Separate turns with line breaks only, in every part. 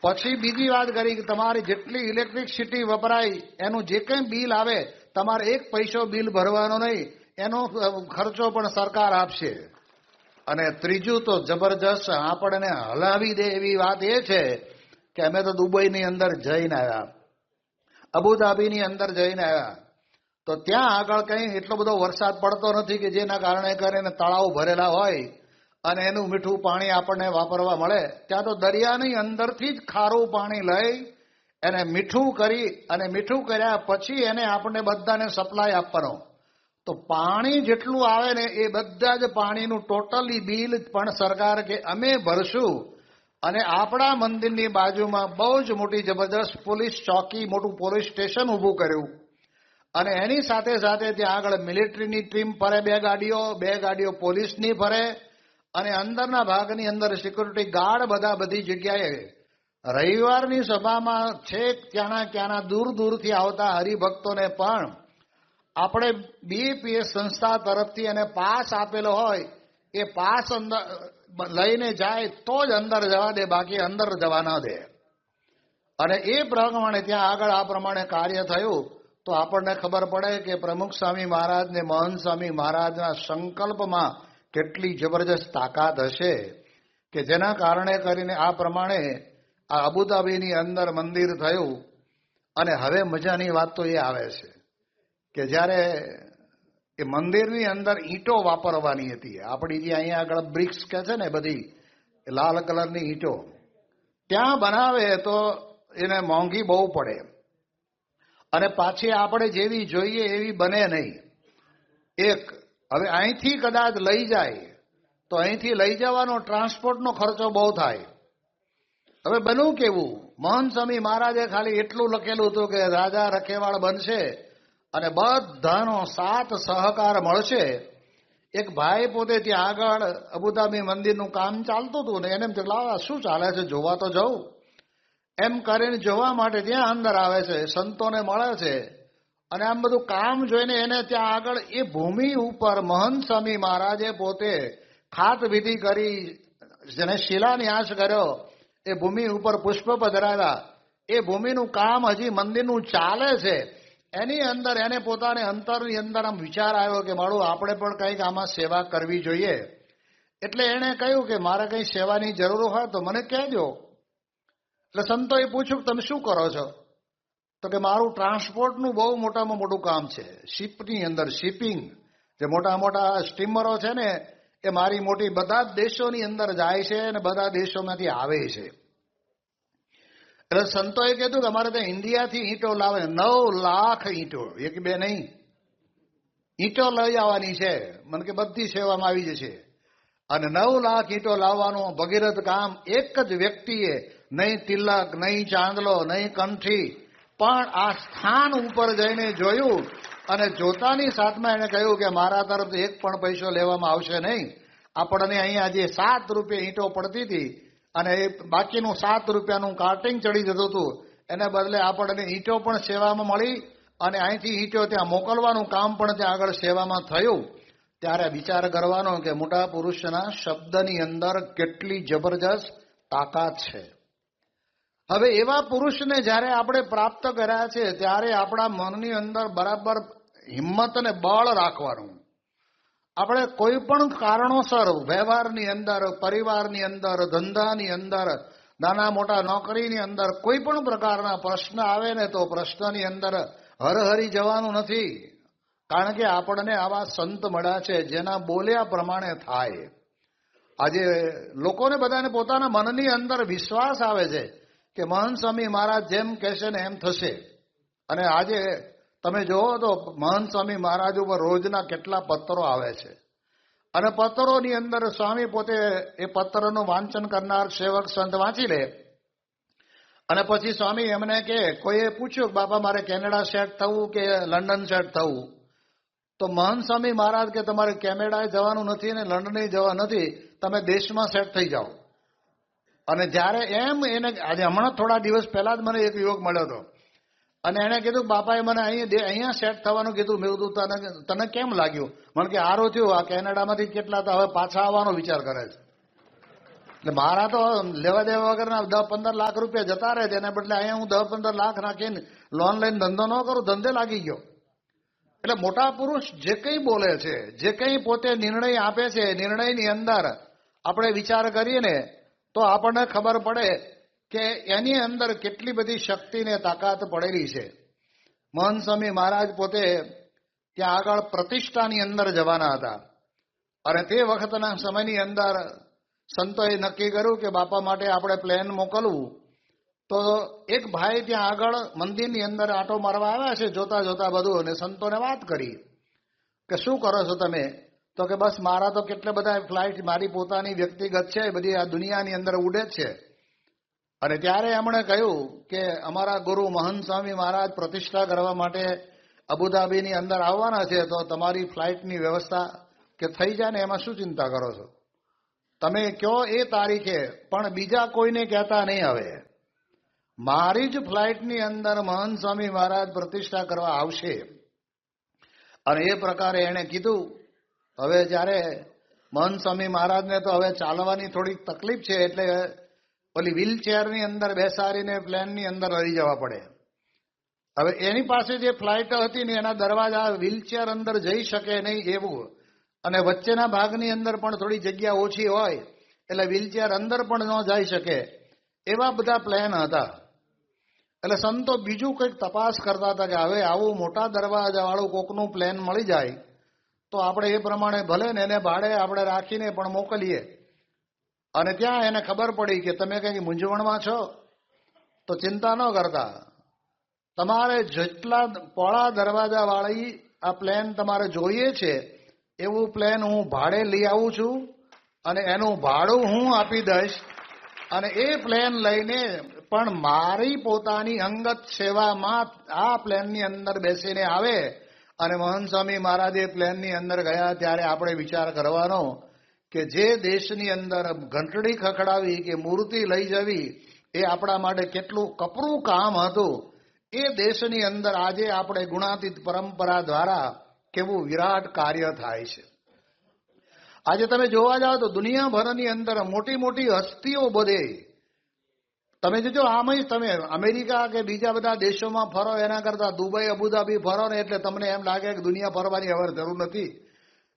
પછી બીજી વાત કરી કે તમારી જેટલી ઇલેક્ટ્રિસિટી વપરાય, એનું જે કંઈ બિલ આવે, તમારે એક પૈસો બિલ ભરવાનો નહીં, એનો ખર્ચો પણ સરકાર આપશે. અને ત્રીજું તો જબરજસ્ત આપણને હલાવી દે એવી વાત એ છે કે અમે તો દુબઈની અંદર જઈને આવ્યા. અબુધાબીની અંદર જઈને આવ્યા. તો ત્યાં આગળ કંઈ એટલો બધો વરસાદ પડતો નથી કે જેના કારણે કરીને તળાવ ભરેલા હોય અને એનું મીઠું પાણી આપણને વાપરવા મળે, ત્યાં તો દરિયાની અંદરથી જ ખારું પાણી લઈ એને મીઠું કરી અને મીઠું કર્યા પછી એને આપણને બધાને સપ્લાય આપવાનો. તો પાણી જેટલું આવે ને એ બધા જ પાણીનું ટોટલી બિલ પણ સરકાર કે અમે ભરશું. અને આપણા મંદિરની બાજુમાં બહુ જ મોટી જબરદસ્ત પોલીસ ચોકી, મોટું પોલીસ સ્ટેશન ઊભું કર્યું. અને એની સાથે સાથે ત્યાં આગળ મિલિટરીની ટીમ ફરે, બે ગાડીઓ બે ગાડીઓ પોલીસની ફરે અને અંદરના ભાગની અંદર સિક્યુરિટી ગાર્ડ બધા બધી જગ્યાએ રવિવારની સભામાં છેક ત્યાંના ક્યાંના દૂર દૂરથી આવતા હરિભક્તોને પણ આપણે બીપીએસ સંસ્થા તરફથી એને પાસ આપેલો હોય, એ પાસ અંદર, લઈને જાય તો જ અંદર જવા દે, બાકી અંદર જવા ન દે. અને એ પ્રમાણે ત્યાં આગળ આ પ્રમાણે કાર્ય થયું, તો આપણને ખબર પડે કે પ્રમુખ સ્વામી મહારાજ ને મહંત સ્વામી મહારાજના સંકલ્પમાં કેટલી જબરજસ્ત તાકાત હશે કે જેના કારણે કરીને આ પ્રમાણે આ અબુધાબીની અંદર મંદિર થયું અને હવે મજાની વાત તો એ આવે છે કે જ્યારે એ મંદિરની અંદર ઈંટો વાપરવાની હતી. આપણી જે અહીંયા આગળ બ્રિક્સ કે છે ને બધી લાલ કલરની ઈંટો, ત્યાં બનાવે તો એને મોંઘી બહુ પડે. અને પાછી આપણે જેવી જોઈએ એવી બને નહીં. એક હવે અહીંથી કદાચ લઈ જાય, તો અહીંથી લઈ જવાનો ટ્રાન્સપોર્ટનો ખર્ચો બહુ થાય. હવે બનવું કેવું? મોહન સ્વામી મહારાજે ખાલી એટલું લખેલું હતું કે રાજા રખેવાળ બનશે અને બધાનો સાથ સહકાર મળશે. એક ભાઈ પોતે ત્યાં આગળ અબુધાબી મંદિરનું કામ ચાલતું હતું ને એને લાવા શું ચાલે છે, જોવા તો જવું એમ કરીને જોવા માટે ત્યાં અંદર આવે છે, સંતોને મળે છે. અને આમ બધું કામ જોઈને એને ત્યાં આગળ એ ભૂમિ ઉપર મહંત સ્વામી મહારાજે પોતે ખાત વિધિ કરી, જેને શિલાન્યાસ કર્યો, એ ભૂમિ ઉપર પુષ્પ પધરાવ્યા. એ ભૂમિનું કામ હજી મંદિરનું ચાલે છે. એની અંદર એને પોતાને અંતરની અંદર આમ વિચાર આવ્યો કે મારું આપણે પણ કંઈક આમાં સેવા કરવી જોઈએ. એટલે એણે કહ્યું કે મારે કંઈ સેવાની જરૂર હોય તો મને કહેજો. એટલે સંતોએ પૂછ્યું તમે શું કરો છો? તો કે મારું ટ્રાન્સપોર્ટનું બહુ મોટામાં મોટું કામ છે. શિપની અંદર શિપિંગ જે મોટા મોટા સ્ટીમરો છે ને, એ મારી મોટી બધા જ દેશોની અંદર જાય છે અને બધા દેશોમાંથી આવે છે. એટલે સંતોએ કીધું કે અમારે ત્યાં ઇન્ડિયાથી ઈંટો લાવે. નવ લાખ ઈંટો. એક બે નહીં. ઈંટો લઈ આવવાની છે. મને કે બધી સેવામાં આવી જશે. અને નવ લાખ ઈંટો લાવવાનું ભગીરથ કામ એક જ વ્યક્તિએ, નહીં તિલક, નહીં ચાંદલો, નહીં કંઠી પણ આ સ્થાન ઉપર જઈને જોયું અને જોતાની સાથમાં એને કહ્યું કે મારા તરફથી એક પણ પૈસો લેવામાં આવશે નહીં. આપણને અહીંયા જે સાત રૂપિયા ઈંટો પડતી હતી અને એ બાકીનું સાત રૂપિયાનું કાર્ટિંગ ચડી જતું હતું, એને બદલે આપણને ઈંટો પણ સેવામાં મળી અને અહીંથી ઈંટો ત્યાં મોકલવાનું કામ પણ ત્યાં આગળ સેવામાં થયું. ત્યારે વિચાર કરવાનો કે મોટા પુરુષના શબ્દની અંદર કેટલી જબરજસ્ત તાકાત છે. હવે એવા પુરુષને જ્યારે આપણે પ્રાપ્ત કર્યા છે, ત્યારે આપણા મનની અંદર બરાબર હિંમત અને બળ રાખવાનું. આપણે કોઈ પણ કારણોસર વ્યવહારની અંદર, પરિવારની અંદર, ધંધાની અંદર, નાના મોટા નોકરીની અંદર કોઈ પણ પ્રકારના પ્રશ્ન આવે ને તો પ્રશ્નની અંદર હરહરી જવાનું નથી. કારણ કે આપણને આવા સંત મળ્યા છે, જેના બોલ્યા પ્રમાણે થાય. આજે લોકોને બધાને પોતાના મનની અંદર વિશ્વાસ આવે છે કે મહંત સ્વામી મહારાજ જેમ કહેશે ને એમ થશે. અને આજે તમે જુઓ તો મહંત સ્વામી મહારાજ ઉપર રોજના કેટલા પત્રો આવે છે. અને પત્રોની અંદર સ્વામી પોતે એ પત્રનું વાંચન કરનાર સેવક સંત વાંચી લે. અને પછી સ્વામી એમને કે કોઈએ પૂછ્યું બાપા, મારે કેનેડા સેટ થવું કે લંડન સેટ થવું? તો મહંત સ્વામી મહારાજ કે, તમારે કેનેડાએ જવાનું નથી અને લંડને જવા નથી. તમે દેશમાં સેટ થઈ જાઓ. અને જ્યારે એમ એને આજે હમણાં થોડા દિવસ પહેલા જ મને એક યુવક મળ્યો હતો. અને એણે કીધું, બાપાએ મને અહીંયા અહીંયા સેટ થવાનું કીધું. મેં કીધું, તને તને કેમ લાગ્યું? મને કે આરો થયો. આ કેનેડામાંથી કેટલા તો હવે પાછા આવવાનો વિચાર કરે છે. એટલે મારા તો લેવા દેવા વગરના દસ પંદર લાખ રૂપિયા જતા રહે છે. એને બદલે અહીંયા હું દસ પંદર લાખ નાખીને લોન લઈને ધંધો ન કરું, ધંધે લાગી ગયો. એટલે મોટા પુરુષ જે કંઈ બોલે છે, જે કંઈ પોતે નિર્ણય આપે છે, નિર્ણયની અંદર આપણે વિચાર કરીએ ને તો આપણને ખબર પડે કે એની અંદર કેટલી બધી શક્તિ ને તાકાત પડેલી છે. મહંત સ્વામી મહારાજ પોતે ત્યાં આગળ પ્રતિષ્ઠાની અંદર જવાના હતા. અને તે વખતના સમયની અંદર સંતોએ નક્કી કર્યું કે બાપા માટે આપણે પ્લેન મોકલવું. તો એક ભાઈ ત્યાં આગળ મંદિરની અંદર આટો મારવા આવ્યા છે, જોતા જોતા બધું, અને સંતોને વાત કરી કે શું કરો છો તમે? તો કે બસ મારા તો કેટલા બધા ફ્લાઇટ મારી પોતાની વ્યક્તિગત છે, બધી આ દુનિયાની અંદર ઉડે છે. અને ત્યારે એમણે કહ્યું કે અમારા ગુરુ મહંત સ્વામી મહારાજ પ્રતિષ્ઠા કરવા માટે અબુધાબીની અંદર આવવાના છે, તો તમારી ફ્લાઇટની વ્યવસ્થા કે થઈ જાય ને એમાં શું ચિંતા કરો છો? તમે કયો એ તારીખે, પણ બીજા કોઈને કહેતા નહીં હવે. મારી જ ફ્લાઇટની અંદર મહંત સ્વામી મહારાજ પ્રતિષ્ઠા કરવા આવશે. અને એ પ્રકારે એણે કીધું હવે જ્યારે મહંત સ્વામી મહારાજને તો હવે ચાલવાની થોડીક તકલીફ છે, એટલે ઓલી વ્હીલચેરની અંદર બેસાડીને પ્લેનની અંદર રહી જવા પડે. હવે એની પાસે જે ફ્લાઇટ હતી ને એના દરવાજા વ્હીલચેર અંદર જઈ શકે નહીં એવું. અને વચ્ચેના ભાગની અંદર પણ થોડી જગ્યા ઓછી હોય, એટલે વ્હીલચેર અંદર પણ ન જઈ શકે. એવા બધા પ્લેન હતા. એટલે સંતો બીજું કંઈક તપાસ કરતા હતા કે હવે આવું મોટા દરવાજાવાળું કોકનું પ્લેન મળી જાય. તો આપણે એ પ્રમાણે ભલે ને એને ભાડે આપણે રાખીને પણ મોકલીએ. અને ત્યાં એને ખબર પડી કે તમે કંઈક મૂંઝવણમાં છો, તો ચિંતા ન કરતા. તમારે જેટલા પોળા દરવાજા વાળી આ પ્લેન તમારે જોઈએ છે, એવું પ્લેન હું ભાડે લઈ આવું છું અને એનું ભાડું હું આપી દઈશ. અને એ પ્લેન લઈને પણ મારી પોતાની અંગત સેવામાં આ પ્લેનની અંદર બેસીને આવે અને મહંત સ્વામી મહારાજે પ્લેનની અંદર ગયા ત્યારે આપણે વિચાર કરવાનો કે જે દેશની અંદર ઘંટડી ખખડાવી કે મૂર્તિ લઈ જવી એ આપણા માટે કેટલું કપરું કામ હતું. એ દેશની અંદર આજે આપણે ગુણાતીત પરંપરા દ્વારા કેવું વિરાટ કાર્ય થાય છે. આજે તમે જોવા જાઓ તો દુનિયાભરની અંદર મોટી મોટી હસ્તીઓ બધે તમે જોજો આમાં તમે અમેરિકા કે બીજા બધા દેશોમાં ફરો, એના કરતા દુબઈ, અબુધાબી ફરો ને એટલે તમને એમ લાગે કે દુનિયા ફરવાની હવે જરૂર નથી.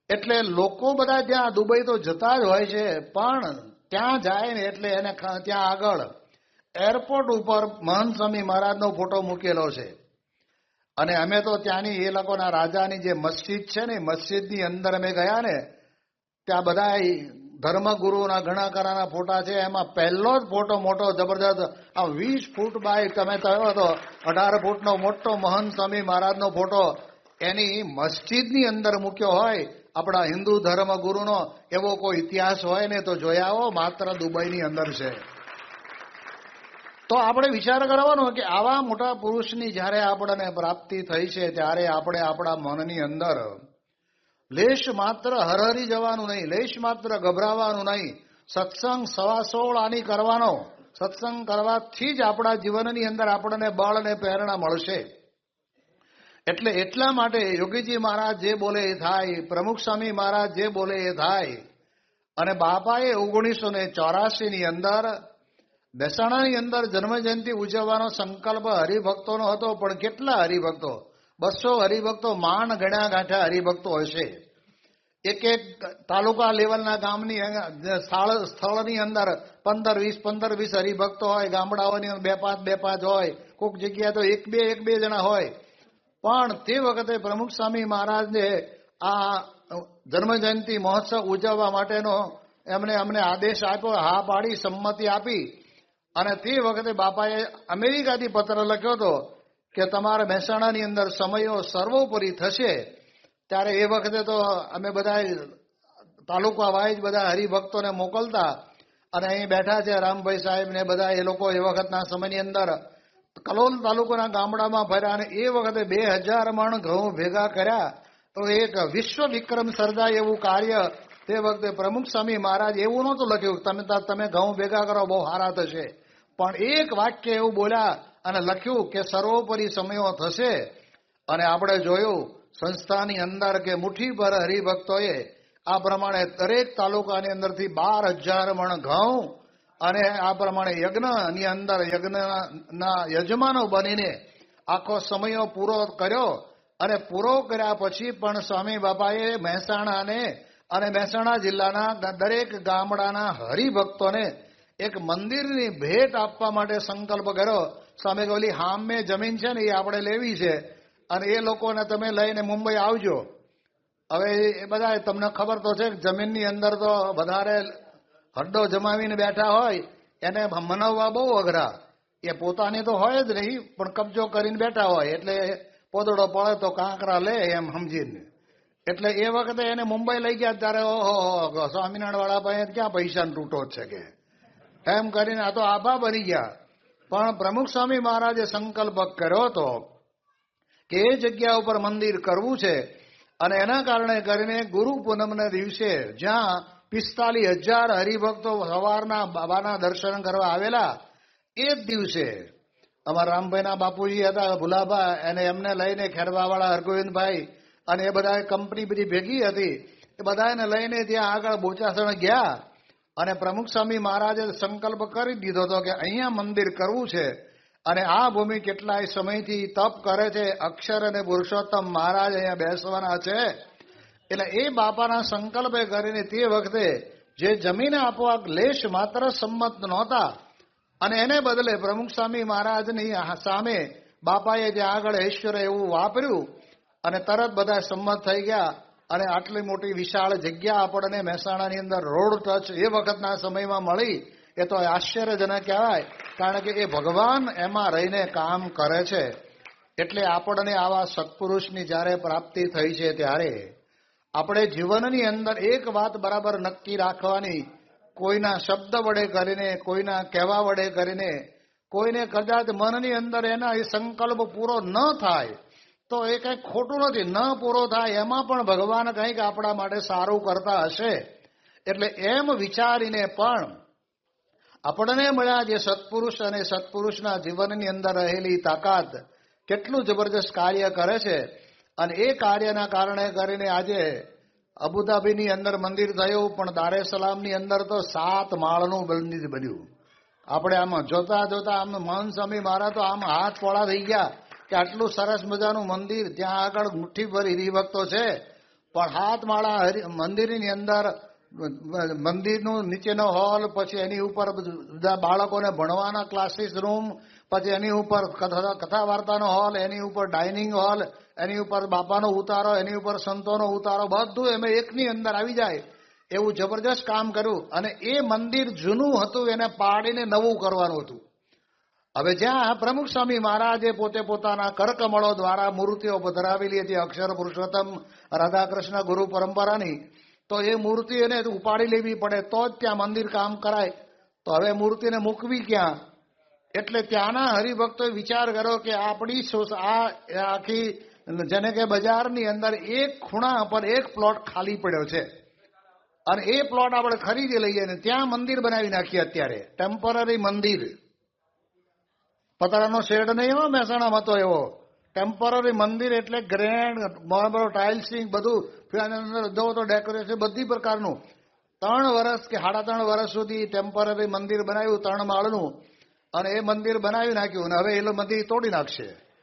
એટલે લોકો બધા ત્યાં દુબઈ તો જતા જ હોય છે, પણ ત્યાં જાય ને એટલે એને ત્યાં આગળ એરપોર્ટ ઉપર મહંત સ્વામી મહારાજનો ફોટો મૂકેલો છે. અને અમે તો ત્યાંની એ લોકોના રાજાની જે મસ્જિદ છે ને, મસ્જિદની અંદર અમે ગયા ને, ત્યાં બધા ધર્મગુરુના ઘણા ખરાના ફોટા છે, એમાં પહેલો જ ફોટો મોટો જબરદસ્ત આ વીસ ફૂટ બાય, તમે કહ્યો હતો અઢાર ફૂટનો મોટો મહંત સ્વામી મહારાજનો ફોટો એની મસ્જિદની અંદર મૂક્યો હોય, આપણા હિન્દુ ધર્મ ગુરુનો એવો કોઈ ઇતિહાસ હોય ને તો જોયા આવો, માત્ર દુબઈની અંદર છે. તો આપણે વિચાર કરવાનો કે આવા મોટા પુરુષની જ્યારે આપણને પ્રાપ્તિ થઈ છે, ત્યારે આપણે આપણા મનની અંદર લેશ માત્ર હરહરી જવાનું નહીં, લેશ માત્ર ગભરાવાનું નહીં. સત્સંગ સવા સોળ આની કરવાનો. સત્સંગ કરવાથી જ આપણા જીવનની અંદર આપણને બળ અને પ્રેરણા મળશે. એટલે એટલા માટે યોગીજી મહારાજ જે બોલે એ થાય, પ્રમુખ સ્વામી મહારાજ જે બોલે એ થાય. અને બાપાએ ઓગણીસો ને ચોરાસીની અંદર મહેસાણાની અંદર જન્મજયંતિ ઉજવવાનો સંકલ્પ હરિભક્તોનો હતો, પણ કેટલા હરિભક્તો? બસો હરિભક્તો માણ ગણ્યા ગાંઠા હરિભક્તો હશે. એક એક તાલુકા લેવલના ગામની સ્થળની અંદર પંદર વીસ પંદર વીસ હરિભક્તો હોય, ગામડાઓની બે પાંચ બે પાંચ હોય કોઈક જગ્યાએ તો એક બે એક બે જણા હોય. પણ તે વખતે પ્રમુખ સ્વામી મહારાજને આ જન્મજયંતિ મહોત્સવ ઉજવવા માટેનો એમને અમને આદેશ આપ્યો, હા પાડી, સંમતિ આપી. અને તે વખતે બાપાએ અમેરિકાથી પત્ર લખ્યો હતો કે તમારા મહેસાણાની અંદર સમયો સર્વોપરી થશે, ત્યારે એ વખતે તો અમે બધા તાલુકા વાઇઝ બધા હરિભક્તોને મોકલતા અને અહીં બેઠા છે રામભાઈ સાહેબ ને બધા એ લોકો એ વખતના સમયની અંદર કલોલ તાલુકાના ગામડામાં ફર્યા અને એ વખતે બે હજાર મણ ઘઉં ભેગા કર્યા. તો એક વિશ્વ વિક્રમ સર્જાય એવું કાર્ય તે વખતે પ્રમુખ સ્વામી મહારાજ એવું નહોતું લખ્યું, તમે તમે ઘઉં ભેગા કરો બહુ સારા થશે. પણ એક વાક્ય એવું બોલ્યા અને લખ્યું કે સર્વોપરી સમયો થશે અને આપણે જોયું સંસ્થાની અંદર કે મુઠ્ઠી પર હરિભક્તોએ આ પ્રમાણે દરેક તાલુકાની અંદરથી બાર હજાર મણ ઘઉં અને આ પ્રમાણે યજ્ઞની અંદર યજ્ઞના યજમાનો બનીને આખો સમયો પૂરો કર્યો અને પૂરો કર્યા પછી પણ સ્વામી બાપાએ મહેસાણાને અને મહેસાણા જિલ્લાના દરેક ગામડાના હરિભક્તોને એક મંદિરની ભેટ આપવા માટે સંકલ્પ કર્યો સ્વામી કે ઓલી હામે જમીન છે ને એ આપણે લેવી છે. અને એ લોકોને તમે લઈને મુંબઈ આવજો. હવે એ બધા તમને ખબર તો છે જમીનની અંદર તો વધારે હડ્ડો જમાવીને બેઠા હોય, એને મનાવવા બહુ અઘરા. એ પોતાની તો હોય જ નહીં, પણ કબજો કરીને બેઠા હોય. એટલે પોદડો પડે તો કાંકરા લે એમ સમજીને. એટલે એ વખતે એને મુંબઈ લઈ ગયા ત્યારે ઓહો સ્વામિનારાયણ વાળા પાસે ક્યાં પૈસાનો તૂટો છે કે? એમ કરીને આ તો આભા બની ગયા. પણ પ્રમુખ સ્વામી મહારાજે સંકલ્પ કર્યો હતો કે એ જગ્યા ઉપર મંદિર કરવું છે અને એના કારણે કરીને ગુરુ પૂનમના દિવસે જ્યાં પિસ્તાલીસ હજાર હરિભક્તો સવારના બાબાના દર્શન કરવા આવેલા, એ જ દિવસે અમારા રામભાઈના બાપુજી હતા, ભુલાભા, એને એમને લઈને ખેરવાવાળા હરગોવિંદભાઈ અને એ બધા કંપની બધી ભેગી હતી, એ બધાને લઈને ત્યાં આગળ બોચાસણ ગયા. અને પ્રમુખ સ્વામી મહારાજે સંકલ્પ કરી દીધો હતો કે અહીંયા મંદિર કરવું છે. અને આ ભૂમિ કેટલાય સમયથી તપ કરે છે. અક્ષર અને પુરુષોત્તમ મહારાજ અહીંયા બેસવાના છે. એટલે એ બાપાના સંકલ્પે કરીને તે વખતે જે જમીન આપવા લેશ માત્ર સંમત નહોતા. અને એને બદલે પ્રમુખ સ્વામી મહારાજની સામે બાપાએ જે આગળ ઐશ્વર એવું વાપર્યું અને તરત બધા સંમત થઈ ગયા. અને આટલી મોટી વિશાળ જગ્યા આપણને મહેસાણાની અંદર રોડ ટચ એ વખતના સમયમાં મળી, એ તો આશ્ચર્યજનક કહેવાય, કારણ કે એ ભગવાન એમાં રહીને કામ કરે છે. એટલે આપણને આવા સત્પુરુષની જ્યારે પ્રાપ્તિ થઈ છે ત્યારે આપણે જીવનની અંદર એક વાત બરાબર નક્કી રાખવાની, કોઈના શબ્દ વડે કરીને, કોઈના કહેવા વડે કરીને, કોઈને કદાચ મનની અંદર એના એ સંકલ્પ પૂરો ન થાય તો એ કંઈ ખોટું નથી. ન પૂરો થાય એમાં પણ ભગવાન કંઈક આપણા માટે સારું કરતા હશે. એટલે એમ વિચારીને પણ આપણને મળ્યા જે સત્પુરુષ અને સત્પુરુષના જીવનની અંદર રહેલી તાકાત કેટલું જબરજસ્ત કાર્ય કરે છે. અને એ કાર્યના કારણે કરીને આજે અબુધાબીની અંદર મંદિર થયું, પણ દારે સલામની અંદર તો સાત માળનું મંદિર બન્યું. આપણે આમાં જોતા જોતા આમ મન સ્વામી મારા તો આમ હાથ પોળા થઈ ગયા. કે આટલું સરસ મજાનું મંદિર, ત્યાં આગળ મુઠ્ઠીભર હરિભક્તો છે. પણ હાથમાળા હરિ, મંદિરની અંદર, મંદિરનું નીચેનો હોલ, પછી એની ઉપર બધા બાળકોને ભણવાના ક્લાસીસ રૂમ, પછી એની ઉપર કથા વાર્તાનો હોલ, એની ઉપર ડાઇનિંગ હોલ, એની ઉપર બાપાનો ઉતારો, એની ઉપર સંતોનો ઉતારો, બધું એમ એકની અંદર આવી જાય. એવું જબરજસ્ત કામ કર્યું. અને એ મંદિર જૂનું હતું, એને પાડીને નવું કરવાનું હતું. હવે જ્યાં પ્રમુખ સ્વામી મહારાજે પોતે પોતાના કરકમળો દ્વારા મૂર્તિઓ પધરાવેલી હતી, અક્ષર પુરુષોત્તમ, રાધાકૃષ્ણ ગુરુ પરંપરાની, તો એ મૂર્તિ એને ઉપાડી લેવી પડે તો જ ત્યાં મંદિર કામ કરાય. તો હવે મૂર્તિને મૂકવી ક્યાં? એટલે ત્યાંના હરિભક્તોએ વિચાર કર્યો કે આપણી આ આખી જેને કે બજારની અંદર એક ખૂણા પર એક પ્લોટ ખાલી પડ્યો છે. અને એ પ્લોટ આપણે ખરીદી લઈએ ને ત્યાં મંદિર બનાવી નાખીએ અત્યારે. ટેમ્પરરી મંદિર. પતરાનો શેડ નહીં એવો મહેસાણામાં તો એવો. ટેમ્પરરી મંદિર એટલે ગ્રેન્ડ બરાબર ટાઇલ્સિંગ બધું. અંદર જો તો ડેકોરેશન બધી પ્રકારનું. ત્રણ વર્ષ કે સાડા ત્રણ વર્ષ સુધી ટેમ્પરરી મંદિર બનાવ્યું ત્રણ માળનું. અને એ મંદિર બનાવી નાખ્યું અને હવે એ મંદિર તોડી નાખશે.